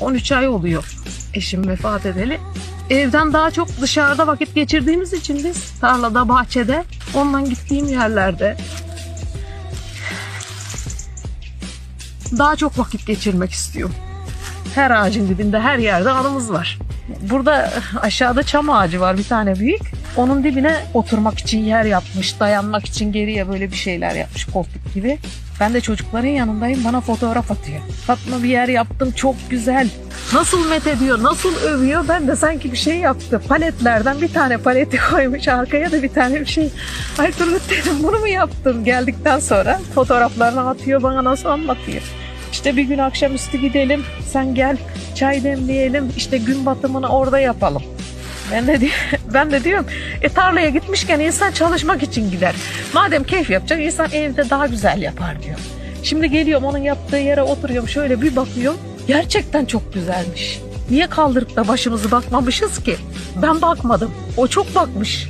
13 ay oluyor eşim vefat edeli. Evden daha çok dışarıda vakit geçirdiğimiz için biz tarlada, bahçede, ondan gittiğim yerlerde daha çok vakit geçirmek istiyorum. Her ağacın dibinde, her yerde anımız var. Burada aşağıda çam ağacı var bir tane büyük. Onun dibine oturmak için yer yapmış, dayanmak için geriye böyle bir şeyler yapmış koltuk gibi. Ben de çocukların yanındayım bana fotoğraf atıyor. Fatma bir yer yaptım çok güzel. Nasıl met ediyor, nasıl övüyor ben de sanki bir şey yaptı. Paletlerden bir tane paleti koymuş arkaya da bir tane bir şey. Ay Turgut dedim bunu mu yaptın geldikten sonra fotoğraflarını atıyor bana nasıl anlatıyor. İşte bir gün akşamüstü gidelim sen gel çay demleyelim işte gün batımını orada yapalım. Ben de, ben de diyorum e tarlaya gitmişken insan çalışmak için gider. Madem keyif yapacak insan evde daha güzel yapar diyor. Şimdi geliyorum onun yaptığı yere oturuyorum şöyle bir bakıyorum. Gerçekten çok güzelmiş. Niye kaldırıp da başımızı bakmamışız ki? Ben bakmadım. O çok bakmış.